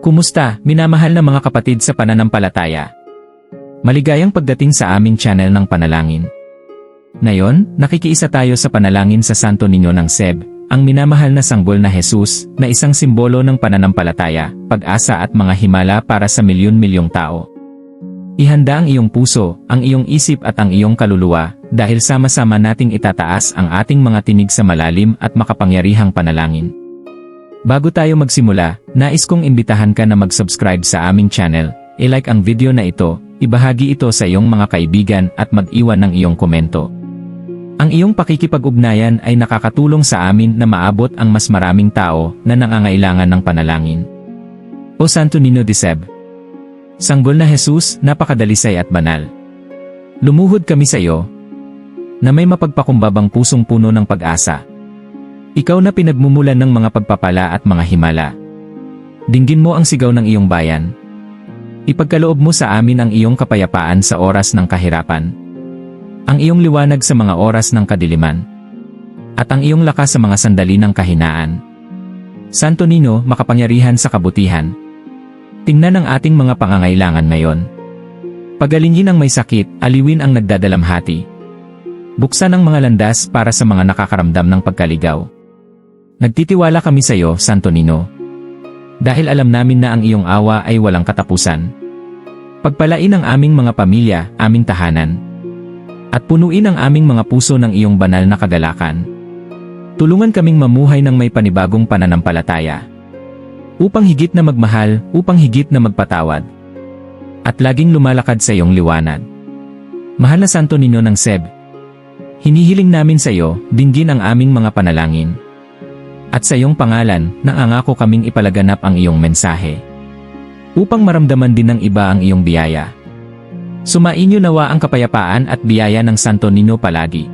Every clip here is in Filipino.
Kumusta, minamahal na mga kapatid sa pananampalataya? Maligayang pagdating sa aming channel ng panalangin. Ngayon, nakikiisa tayo sa panalangin sa Santo Niño ng Seb, ang minamahal na sanggol na Jesus, na isang simbolo ng pananampalataya, pag-asa at mga himala para sa milyon-milyong tao. Ihanda ang iyong puso, ang iyong isip at ang iyong kaluluwa, dahil sama-sama nating itataas ang ating mga tinig sa malalim at makapangyarihang panalangin. Bago tayo magsimula, nais kong imbitahan ka na mag-subscribe sa aming channel, i-like ang video na ito, ibahagi ito sa iyong mga kaibigan at mag-iwan ng iyong komento. Ang iyong pakikipag-ugnayan ay nakakatulong sa amin na maabot ang mas maraming tao na nangangailangan ng panalangin. O Santo Niño de Seb, Sanggol na Jesus, napakadalisay at banal. Lumuhod kami sa iyo, na may mapagpakumbabang pusong puno ng pag-asa. Ikaw na pinagmumulan ng mga pagpapala at mga himala. Dinggin mo ang sigaw ng iyong bayan. Ipagkaloob mo sa amin ang iyong kapayapaan sa oras ng kahirapan. Ang iyong liwanag sa mga oras ng kadiliman. At ang iyong lakas sa mga sandali ng kahinaan. Santo Nino, makapangyarihan sa kabutihan. Tingnan ang ating mga pangangailangan ngayon. Pagalingin ang may sakit, aliwin ang nagdadalamhati. Buksan ang mga landas para sa mga nakakaramdam ng pagkaligaw. Nagtitiwala kami sa iyo, Santo Nino. Dahil alam namin na ang iyong awa ay walang katapusan. Pagpalain ang aming mga pamilya, aming tahanan. At punuin ang aming mga puso ng iyong banal na kagalakan. Tulungan kaming mamuhay ng may panibagong pananampalataya. Upang higit na magmahal, upang higit na magpatawad. At laging lumalakad sa iyong liwanag. Mahal na Santo Niño ng Seb, hinihiling namin sa iyo, dinggin ang aming mga panalangin. At sa iyong pangalan, nangangako kaming ipalaganap ang iyong mensahe. Upang maramdaman din ng iba ang iyong biyaya. Sumainyo nawa ang kapayapaan at biyaya ng Santo Niño palagi.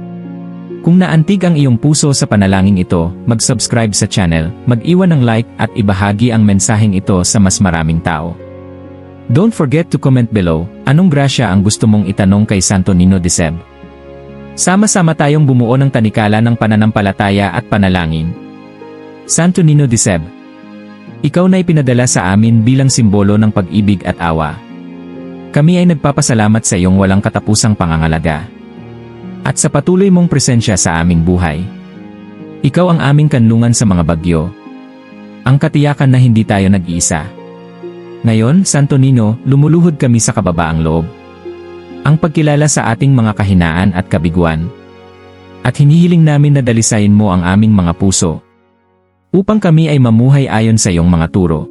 Kung naantig ang iyong puso sa panalangin ito, mag-subscribe sa channel, mag-iwan ng like at ibahagi ang mensaheng ito sa mas maraming tao. Don't forget to comment below, anong grasya ang gusto mong itanong kay Santo Niño de Seb. Sama-sama tayong bumuo ng tanikala ng pananampalataya at panalangin. Santo Niño de Seb, ikaw na ipinadala sa amin bilang simbolo ng pag-ibig at awa. Kami ay nagpapasalamat sa iyong walang katapusang pangangalaga at sa patuloy mong presensya sa aming buhay. Ikaw ang aming kanlungan sa mga bagyo. Ang katiyakan na hindi tayo nag-iisa. Ngayon, Santo Nino, lumuluhod kami sa kababaang loob. Ang pagkilala sa ating mga kahinaan at kabiguan. At hinihiling namin na dalisayin mo ang aming mga puso. Upang kami ay mamuhay ayon sa iyong mga turo.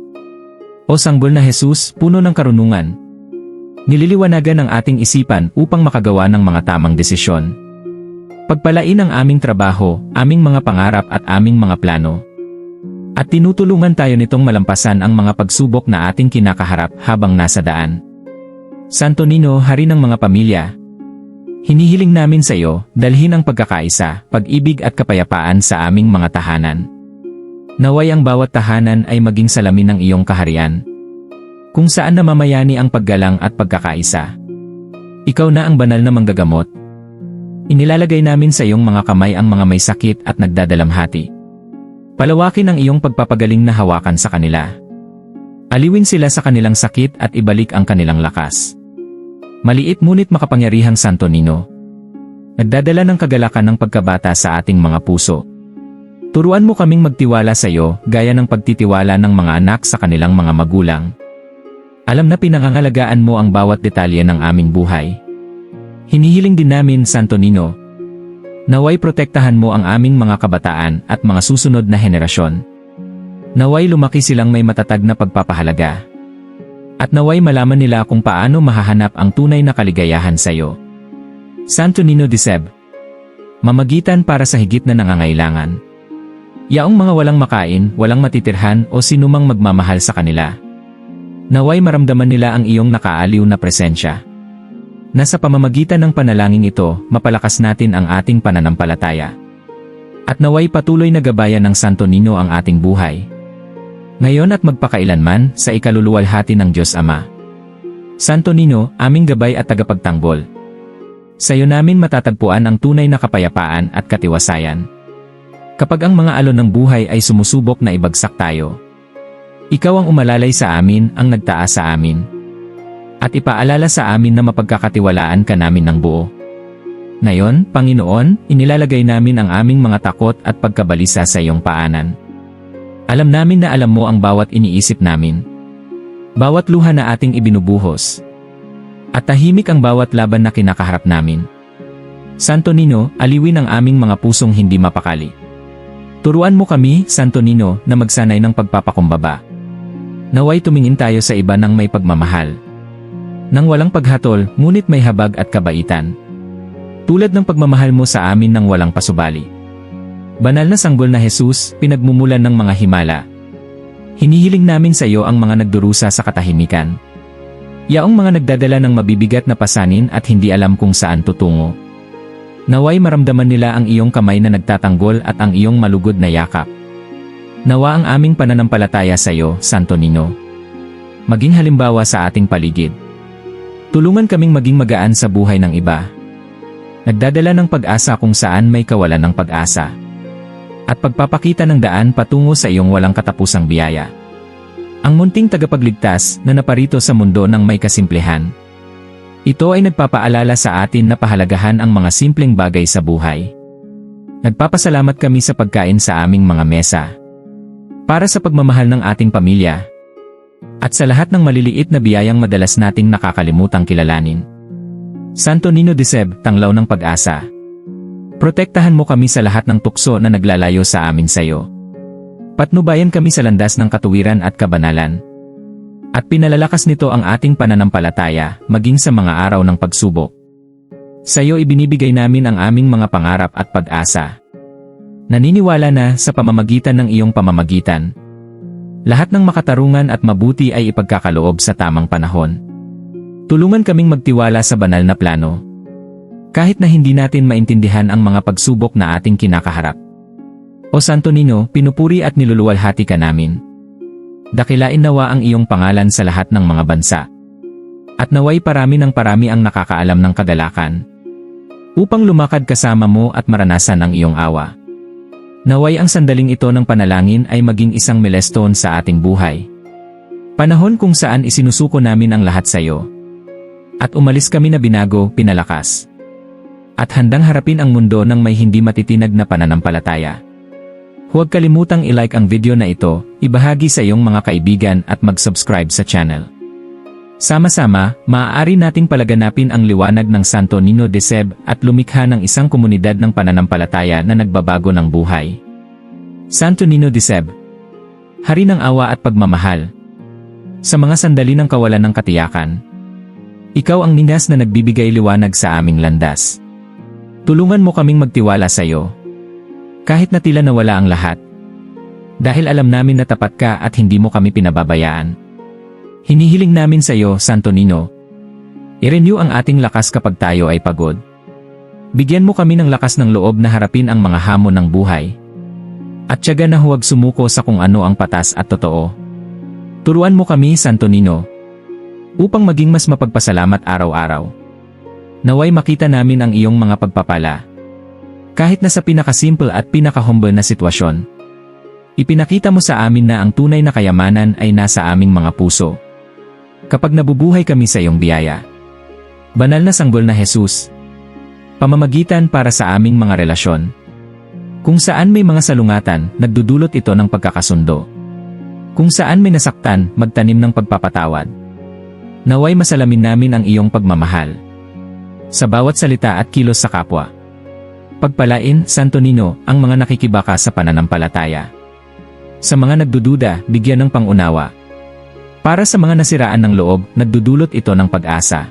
O sanggol na Jesus, puno ng karunungan. Nililiwanagan ang ating isipan upang makagawa ng mga tamang desisyon. Pagpalain ang aming trabaho, aming mga pangarap at aming mga plano. At tinutulungan tayo nitong malampasan ang mga pagsubok na ating kinakaharap habang nasa daan. Santo Nino, Hari ng mga pamilya, hinihiling namin sa iyo, dalhin ang pagkakaisa, pag-ibig at kapayapaan sa aming mga tahanan. Naway ang bawat tahanan ay maging salamin ng iyong kaharian. Kung saan namamayani ang paggalang at pagkakaisa. Ikaw na ang banal na manggagamot, Inilalagay namin sa iyong mga kamay ang mga may sakit at nagdadalamhati. Palawakin ang iyong pagpapagaling na hawakan sa kanila. Aliwin sila sa kanilang sakit at ibalik ang kanilang lakas. Maliit ngunit makapangyarihang Santo Nino. Nagdadala ng kagalakan ng pagkabata sa ating mga puso. Turuan mo kaming magtiwala sa iyo gaya ng pagtitiwala ng mga anak sa kanilang mga magulang. Alam na pinangangalagaan mo ang bawat detalye ng aming buhay. Hinihiling din namin, Santo Nino, naway protektahan mo ang aming mga kabataan at mga susunod na henerasyon. Naway lumaki silang may matatag na pagpapahalaga. At naway malaman nila kung paano mahahanap ang tunay na kaligayahan sa iyo. Santo Nino de Seb, mamagitan para sa higit na nangangailangan. Yaong mga walang makain, walang matitirhan o sinumang magmamahal sa kanila. Naway maramdaman nila ang iyong nakaaliw na presensya na sa pamamagitan ng panalangin ito, mapalakas natin ang ating pananampalataya. At naway patuloy na gabayan ng Santo Nino ang ating buhay. Ngayon at magpakailanman sa ikaluluwalhati ng Diyos Ama. Santo Nino, aming gabay at tagapagtanggol. Sa iyo namin matatagpuan ang tunay na kapayapaan at katiwasayan. Kapag ang mga alon ng buhay ay sumusubok na ibagsak tayo. Ikaw ang umalalay sa amin, ang nagtaas sa amin. At ipaalala sa amin na mapagkakatiwalaan ka namin ng buo. Ngayon, Panginoon, inilalagay namin ang aming mga takot at pagkabalisa sa iyong paanan. Alam namin na alam mo ang bawat iniisip namin. Bawat luha na ating ibinubuhos. At tahimik ang bawat laban na kinakaharap namin. Santo Nino, aliwin ang aming mga pusong hindi mapakali. Turuan mo kami, Santo Nino, na magsanay ng pagpapakumbaba. Naway tumingin tayo sa iba ng may pagmamahal. Nang walang paghatol, ngunit may habag at kabaitan. Tulad ng pagmamahal mo sa amin nang walang pasubali. Banal na sanggol na Jesus, pinagmumulan ng mga himala. Hinihiling namin sa iyo ang mga nagdurusa sa katahimikan. Yaong mga nagdadala ng mabibigat na pasanin at hindi alam kung saan tutungo. Naway maramdaman nila ang iyong kamay na nagtatanggol at ang iyong malugod na yakap. Nawa ang aming pananampalataya sa iyo, Santo Nino. Maging halimbawa sa ating paligid. Tulungan kaming maging magaan sa buhay ng iba. Nagdadala ng pag-asa kung saan may kawalan ng pag-asa. At pagpapakita ng daan patungo sa iyong walang katapusang biyaya. Ang munting tagapagligtas na naparito sa mundo ng may kasimplehan. Ito ay nagpapaalala sa atin na pahalagahan ang mga simpleng bagay sa buhay. Nagpapasalamat kami sa pagkain sa aming mga mesa. Para sa pagmamahal ng ating pamilya. At sa lahat ng maliliit na biyayang madalas nating nakakalimutang kilalanin. Santo Nino de Seb, tanglaw ng pag-asa. Protektahan mo kami sa lahat ng tukso na naglalayo sa amin sa iyo. Patnubayan kami sa landas ng katuwiran at kabanalan. At pinalalakas nito ang ating pananampalataya, maging sa mga araw ng pagsubok. Sa iyo ibinibigay namin ang aming mga pangarap at pag-asa. Naniniwala na sa pamamagitan ng iyong pamamagitan. Lahat ng makatarungan at mabuti ay ipagkakaloob sa tamang panahon. Tulungan kaming magtiwala sa banal na plano. Kahit na hindi natin maintindihan ang mga pagsubok na ating kinakaharap. O Santo Nino, pinupuri at niluluwalhati ka namin. Dakilain nawa ang iyong pangalan sa lahat ng mga bansa. At naway parami ng parami ang nakakaalam ng kagalakan. Upang lumakad kasama mo at maranasan ang iyong awa. Naway ang sandaling ito ng panalangin ay maging isang milestone sa ating buhay. Panahon kung saan isinusuko namin ang lahat sa iyo. At umalis kami na binago, pinalakas. At handang harapin ang mundo ng may hindi matitinag na pananampalataya. Huwag kalimutang i-like ang video na ito, ibahagi sa iyong mga kaibigan at mag-subscribe sa channel. Sama-sama, maaari nating palaganapin ang liwanag ng Santo Nino de Seb at lumikha ng isang komunidad ng pananampalataya na nagbabago ng buhay. Santo Nino de Seb Hari ng awa at pagmamahal. Sa mga sandali ng kawalan ng katiyakan, ikaw ang ninas na nagbibigay liwanag sa aming landas. Tulungan mo kaming magtiwala sa iyo. Kahit na tila nawala ang lahat. Dahil alam namin na tapat ka at hindi mo kami pinababayaan. Hinihiling namin sa iyo, Santo Nino. I-renew ang ating lakas kapag tayo ay pagod. Bigyan mo kami ng lakas ng loob na harapin ang mga hamon ng buhay. At tiyaga na huwag sumuko sa kung ano ang patas at totoo. Turuan mo kami, Santo Nino, upang maging mas mapagpasalamat araw-araw. Naway makita namin ang iyong mga pagpapala. Kahit na sa pinakasimple at pinakahumble na sitwasyon. Ipinakita mo sa amin na ang tunay na kayamanan ay nasa aming mga puso. Kapag nabubuhay kami sa iyong biyaya. Banal na sanggol na Jesus. Pamamagitan para sa aming mga relasyon. Kung saan may mga salungatan, nagdudulot ito ng pagkakasundo. Kung saan may nasaktan, magtanim ng pagpapatawad. Naway masalamin namin ang iyong pagmamahal. Sa bawat salita at kilos sa kapwa. Pagpalain, Santo Nino, ang mga nakikibaka sa pananampalataya. Sa mga nagdududa, bigyan ng pangunawa. Para sa mga nasiraan ng loob, nagdudulot ito ng pag-asa.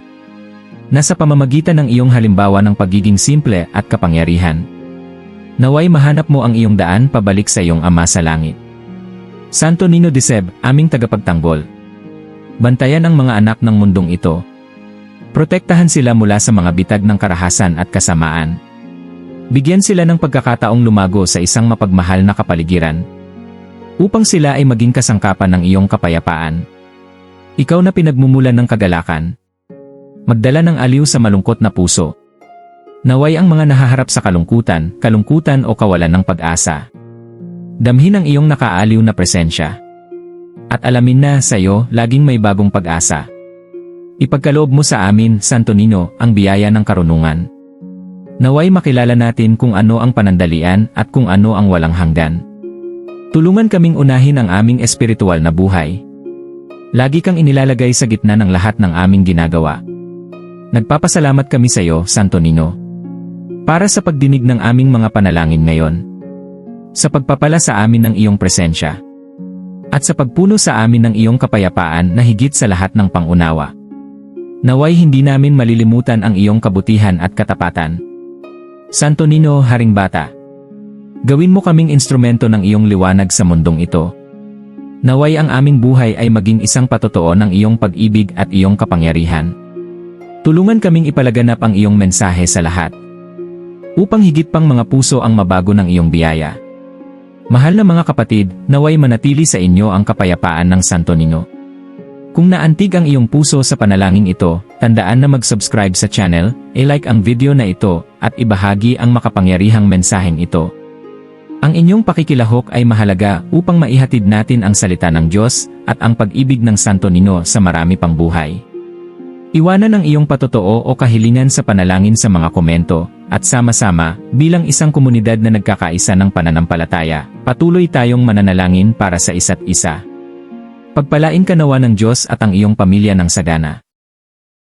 Nasa pamamagitan ng iyong halimbawa ng pagiging simple at kapangyarihan. Naway mahanap mo ang iyong daan pabalik sa iyong Ama sa Langit. Santo Nino de Seb, aming tagapagtanggol. Bantayan ang mga anak ng mundong ito. Protektahan sila mula sa mga bitag ng karahasan at kasamaan. Bigyan sila ng pagkakataong lumago sa isang mapagmahal na kapaligiran. Upang sila ay maging kasangkapan ng iyong kapayapaan. Ikaw na pinagmumulan ng kagalakan. Magdala ng aliw sa malungkot na puso. Naway ang mga nahaharap sa kalungkutan, kalungkutan o kawalan ng pag-asa. Damhin ang iyong nakaaliw na presensya. At alamin na sa iyo, laging may bagong pag-asa. Ipagkaloob mo sa amin, Santo Nino, ang biyaya ng karunungan. Naway makilala natin kung ano ang panandalian at kung ano ang walang hanggan. Tulungan kaming unahin ang aming espiritual na buhay. Lagi kang inilalagay sa gitna ng lahat ng aming ginagawa. Nagpapasalamat kami sa iyo, Santo Nino. Para sa pagdinig ng aming mga panalangin ngayon. Sa pagpapala sa amin ng iyong presensya. At sa pagpuno sa amin ng iyong kapayapaan na higit sa lahat ng pangunawa. Naway hindi namin malilimutan ang iyong kabutihan at katapatan. Santo Nino Haring Bata. Gawin mo kaming instrumento ng iyong liwanag sa mundong ito. Naway ang aming buhay ay maging isang patotoo ng iyong pag-ibig at iyong kapangyarihan. Tulungan kaming ipalaganap ang iyong mensahe sa lahat. Upang higit pang mga puso ang mabago ng iyong biyaya. Mahal na mga kapatid, naway manatili sa inyo ang kapayapaan ng Santo Nino. Kung naantig ang iyong puso sa panalangin ito, tandaan na mag-subscribe sa channel, i-like ang video na ito, at ibahagi ang makapangyarihang mensaheng ito. Ang inyong pakikilahok ay mahalaga upang maihatid natin ang salita ng Diyos at ang pag-ibig ng Santo Nino sa marami pang buhay. Iwanan ang iyong patotoo o kahilingan sa panalangin sa mga komento, at sama-sama, bilang isang komunidad na nagkakaisa ng pananampalataya, patuloy tayong mananalangin para sa isa't isa. Pagpalain ka nawa ng Diyos at ang iyong pamilya ng sagana.